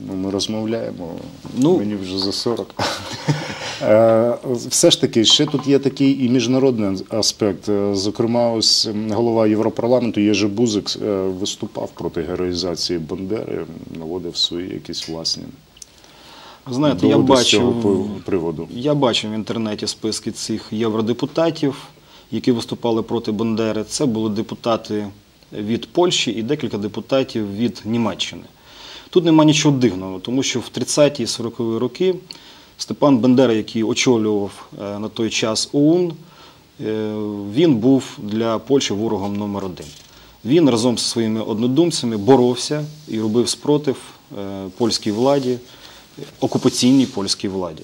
Ну, ми розмовляємо, Ну. мені вже за 40. Е, Все ж таки, ще тут є такий і міжнародний аспект. Е, Зокрема, ось голова Європарламенту Єжи Бузик е, виступав проти героїзації Бандери, наводив свої якісь власні знаєте, я бачив, приводу. я бачив в інтернеті списки цих євродепутатів, які виступали проти Бандери. Це були депутати від Польщі і декілька депутатів від Німеччини. Тут нема нічого дивного, тому що в 30-ті і 40-ті роки Степан Бандера, який очолював е, на той час ОУН, е, він був для Польщі ворогом номер один. Він разом зі своїми однодумцями боровся і робив спротив е, польській владі, окупаційній польській владі.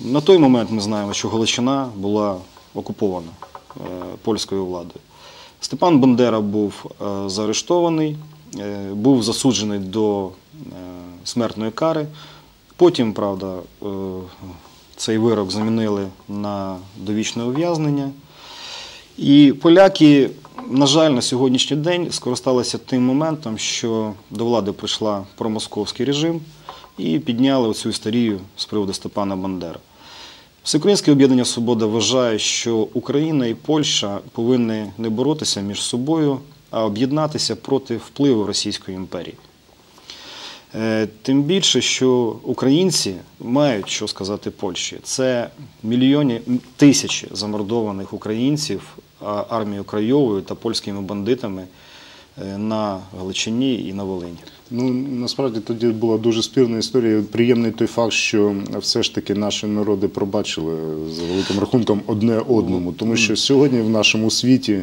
На той момент ми знаємо, що Галичина була окупована польською владою. Степан Бандера був заарештований, був засуджений до е, смертної кари. Потім, правда, е, цей вирок замінили на довічне ув'язнення. І поляки, на жаль, на сьогоднішній день скористалися тим моментом, що до влади прийшла промосковський режим і підняли оцю історію з приводу Степана Бандери. Всеукраїнське об'єднання Свобода вважає, що Україна і Польща повинні не боротися між собою, об'єднатися проти впливу Російської імперії. Е, Тим більше, що українці мають що сказати Польщі. Це мільйони тисячі замордованих українців армією Крайовою та польськими бандитами е, на Галичині і на Волині. Ну насправді тоді була дуже спірна історія. Приємний той факт, що все ж таки наші народи пробачили за великим рахунком одне одному, тому що сьогодні в нашому світі.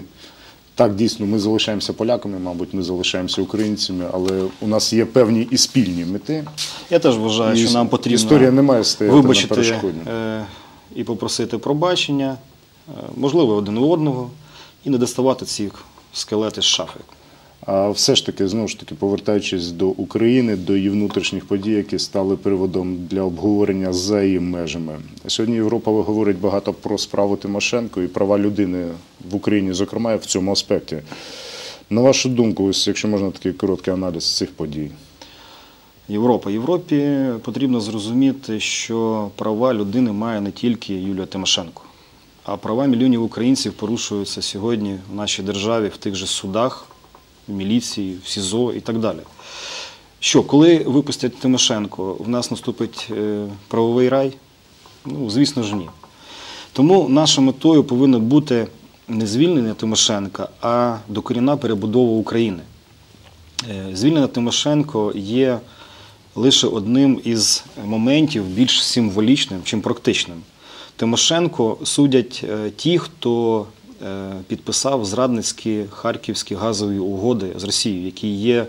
Так, дійсно, ми залишаємося поляками, мабуть, ми залишаємося українцями, але у нас є певні і спільні мети. Я теж вважаю, І що нам потрібно історія не має стояти на вибачити перешкоді. е, і попросити пробачення, е, можливо, один у одного, і не доставати ці скелети з шафи. А все ж таки, знову ж таки, повертаючись до України, до її внутрішніх подій, які стали приводом для обговорення за її межами. Сьогодні Європа говорить багато про справу Тимошенко і права людини в Україні, зокрема в цьому аспекті. На вашу думку, ось якщо можна такий короткий аналіз цих подій. Європа. Європі потрібно зрозуміти, що права людини має не тільки Юлія Тимошенко, а права мільйонів українців порушуються сьогодні в нашій державі в тих же судах, міліції, в СІЗО і так далі. Що, коли випустять Тимошенко, в нас наступить е, правовий рай? Ну, звісно ж, ні. Тому нашою метою повинно бути не звільнення Тимошенка, а докорінна перебудова України. Е, Звільнення Тимошенко є лише одним із моментів більш символічним, чим практичним. Тимошенко судять е, ті, хто підписав зрадницькі харківські газові угоди з Росією, які є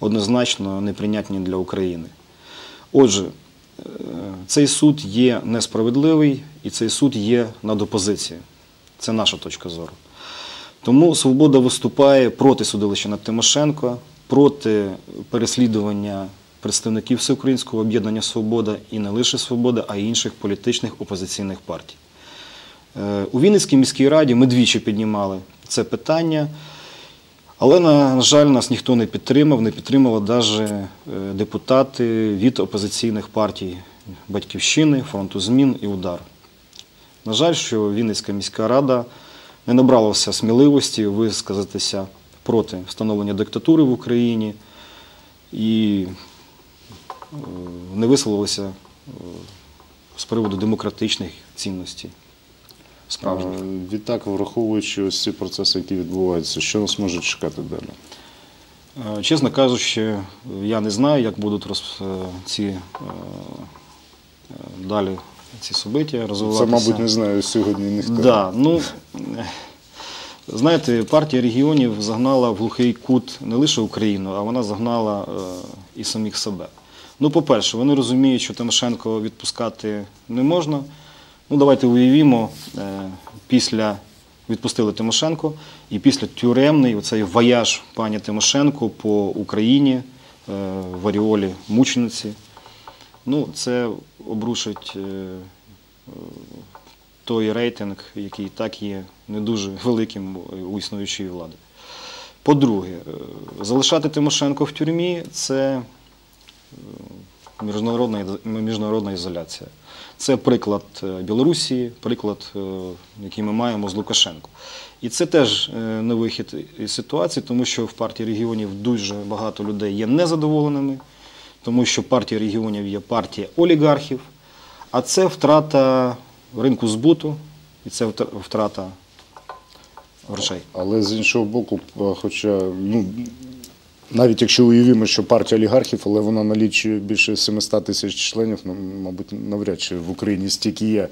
однозначно неприйнятні для України. Отже, е, цей суд є несправедливий і цей суд є над опозицією. Це наша точка зору. Тому Свобода виступає проти судилища над Тимошенко, проти переслідування представників Всеукраїнського об'єднання Свобода і не лише Свобода, а й інших політичних опозиційних партій. Е, У Вінницькій міській раді ми двічі піднімали це питання, але, на жаль, нас ніхто не підтримав, не підтримали навіть депутати від опозиційних партій Батьківщини, Фронту змін і Удар. На жаль, що Вінницька міська рада не набралася сміливості висказатися проти встановлення диктатури в Україні і е, не висловилася е, з приводу демократичних цінностей. Справжніх. Відтак, враховуючи ось ці процеси, які відбуваються, що нас може чекати далі? Е, Чесно кажучи, я не знаю, як будуть роз, е, ці е, далі ці собиття Це, мабуть, не знаю сьогодні ніхто. Да, ну, знаєте, партія регіонів загнала в глухий кут не лише Україну, а вона загнала і самих себе. Ну, по-перше, вони розуміють, що Тимошенко відпускати не можна. Ну, давайте уявімо, е, після відпустили Тимошенко, і після тюремний оцей вояж пані Тимошенко по Україні е, в Аріолі мучениці. Ну, це обрушить е, той рейтинг, який так є не дуже великим у існуючої влади. По-друге, залишати Тимошенко в тюрмі це міжнародна, міжнародна ізоляція. Це приклад е, Білорусі, приклад, е, який ми маємо з Лукашенко. І це теж е, не вихід із ситуації, тому що в партії регіонів дуже багато людей є незадоволеними, тому що партія регіонів є партія олігархів, а це втрата ринку збуту і це втрата грошей. Але з іншого боку, хоча ну. Навіть якщо уявимо, що партія олігархів, але вона налічує більше 700 тисяч членів, ну, мабуть, навряд чи в Україні стільки є.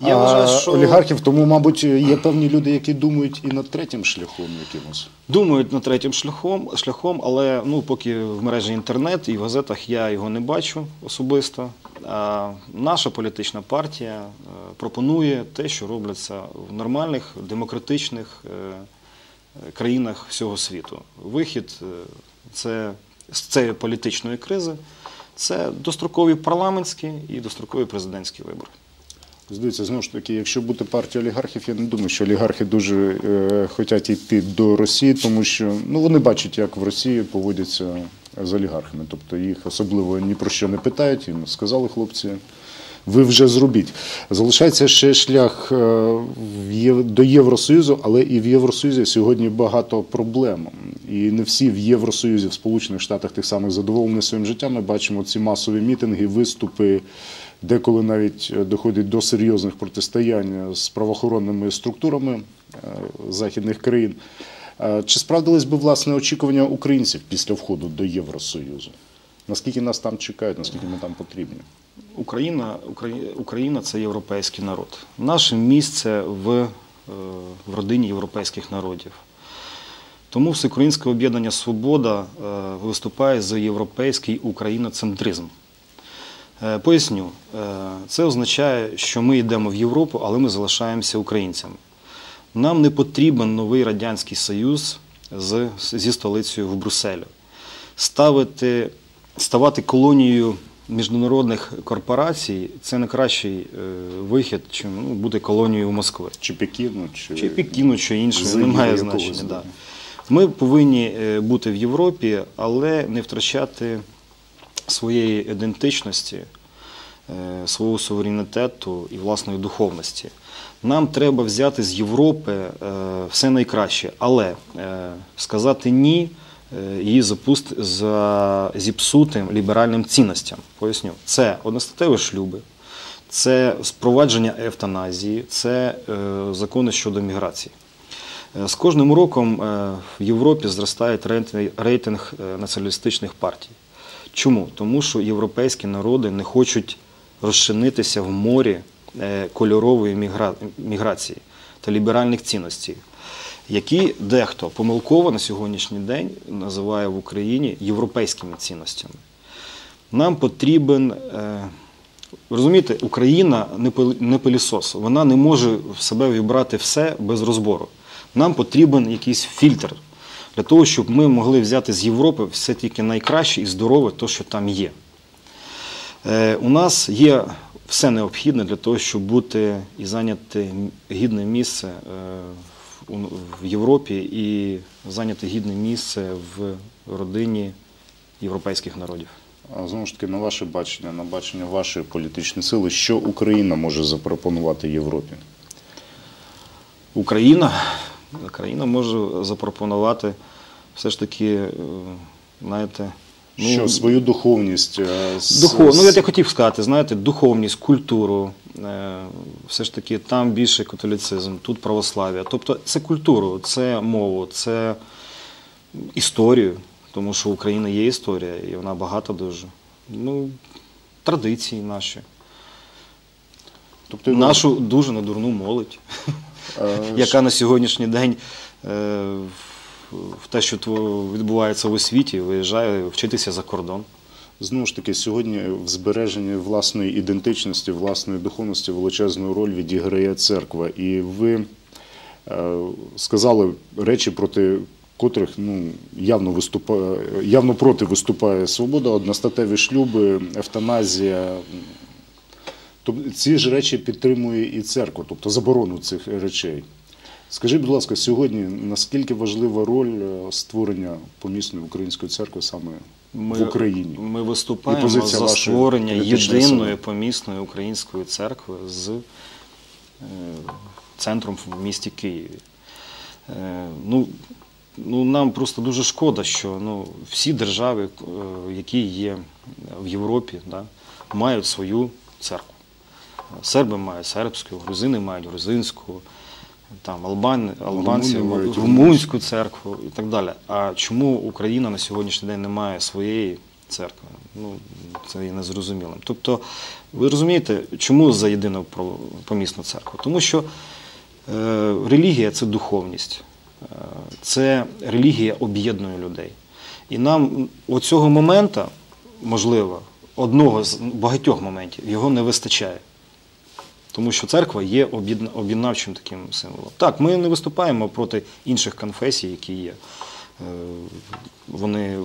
Я а, вважаю, що- олігархів, тому, мабуть, є певні люди, які думають і над третім шляхом якимось. Думають над третім шляхом, шляхом, але ну, поки в мережі інтернет і в газетах я його не бачу особисто. А наша політична партія е, пропонує те, що робляться в нормальних демократичних е, е, країнах всього світу. Вихід це, з цієї політичної кризи це дострокові парламентські і дострокові президентські вибори. Здається, знову ж таки, якщо бути партією олігархів, я не думаю, що олігархи дуже е, хочуть йти до Росії, тому що ну, вони бачать, як в Росії поводяться з олігархами. Тобто їх особливо ні про що не питають, їм сказали хлопці. Ви вже зробіть. Залишається ще шлях е, до Євросоюзу, але і в Євросоюзі сьогодні багато проблем. І не всі в Євросоюзі, в Сполучених Штатах тих самих задоволені своїм життям. Ми бачимо ці масові мітинги, виступи, деколи навіть е, доходить до серйозних протистоянь з правоохоронними структурами е, західних країн. Е, Чи справдились би власне очікування українців після входу до Євросоюзу? Наскільки нас там чекають, наскільки ми там потрібні? Україна, Украї- Україна це європейський народ. Наше місце в, е, в родині європейських народів. Тому Всеукраїнське об'єднання Свобода е, виступає за європейський україноцентризм. Е, Поясню, Е, це означає, що ми йдемо в Європу, але ми залишаємося українцями. Нам не потрібен новий Радянський Союз з, зі столицею в Брюсселі. Ставити, ставати колонією міжнародних корпорацій це не кращий вихід, чим ну, бути колонією Москви. Чи Пекіну, чи, Чи Пекіну, чи Заїду немає значення. да. Ми повинні е, бути в Європі, але не втрачати своєї ідентичності, е, свого суверенітету і власної духовності. Нам треба взяти з Європи е, все найкраще, але сказати ні її запуст... за зіпсутим ліберальним цінностям. Поясню, це одностатеві шлюби, це спровадження евтаназії, це закони щодо міграції. Е, З кожним роком е, в Європі зростає рейтинг- е, націоналістичних партій. Чому? Тому що європейські народи не хочуть розчинитися в морі кольорової міграції та ліберальних цінностей, які дехто помилково на сьогоднішній день називає в Україні європейськими цінностями. Нам потрібен. Розумієте, Україна не пилісос, вона не може в себе вібрати все без розбору. Нам потрібен якийсь фільтр для того, щоб ми могли взяти з Європи все тільки найкраще і здорове, то, що там є. Е, у нас є все необхідне для того, щоб бути і зайняти гідне місце е, в- в Європі і зайняти гідне місце в родині європейських народів. А знову ж таки, на ваше бачення, на бачення вашої політичної сили, що Україна може запропонувати Європі? Україна, Україна може запропонувати все ж таки, е, знаєте, ну, що свою духовність? е, Духов... Ну, я хотів сказати, знаєте, духовність, культуру, е, все ж таки там більше католіцизм, тут православ'я. Тобто це культуру, це мову, це історію, тому що в України є історія, і вона багата дуже. Ну, традиції наші. тобто, Нашу дуже недурну молодь, яка на сьогоднішній день е, в- в те, що відбувається в освіті, виїжджає вчитися за кордон. Знову ж таки, сьогодні в збереженні власної ідентичності, власної духовності величезну роль відіграє церква. І ви е, сказали речі, проти котрих ну, явно, виступає, явно проти виступає свобода, одностатеві шлюби, евтаназія. Тобто ці ж речі підтримує і церква, тобто заборону цих речей. Скажіть, будь ласка, сьогодні наскільки важлива роль е, створення помісної української церкви саме в Україні. Ми виступаємо за створення єдиної помісної української церкви з е, центром в місті Києві. Е, ну, ну, нам просто дуже шкода, що ну, всі держави, які є в Європі, да, мають свою церкву. Серби мають сербську, грузини мають грузинську, там, албан, албанці Румуни мають румунську церкву і так далі. А чому Україна на сьогоднішній день не має своєї церкви? Ну, це є незрозумілим. Тобто, ви розумієте, чому за єдину про- помісну церкву? Тому що е, релігія це духовність, е, це релігія об'єднує людей. І нам оцього моменту, можливо, одного з багатьох моментів, його не вистачає. Тому що церква є об'єднавчим таким символом. Так, ми не виступаємо проти інших конфесій, які є. Е, Вони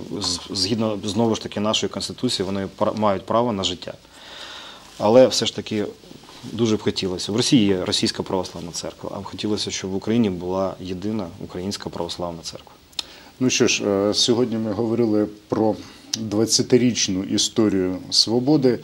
згідно знову ж таки нашої конституції, вони мають право на життя. Але все ж таки дуже б хотілося. В Росії є російська православна церква, а б хотілося, щоб в Україні була єдина українська православна церква. Ну що ж, е, сьогодні ми говорили про 20-річну історію свободи.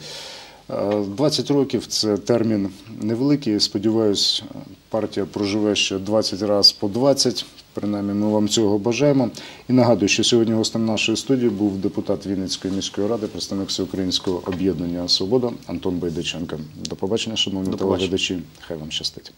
Е, 20 років це термін невеликий. Сподіваюсь, партія проживе ще 20 разів по 20. Принаймні, ми вам цього бажаємо. І нагадую, що сьогодні гостем нашої студії був депутат Вінницької міської ради, представник Всеукраїнського об'єднання Свобода Антон Байдаченко. До побачення, шановні телеглядачі. Хай вам щастить.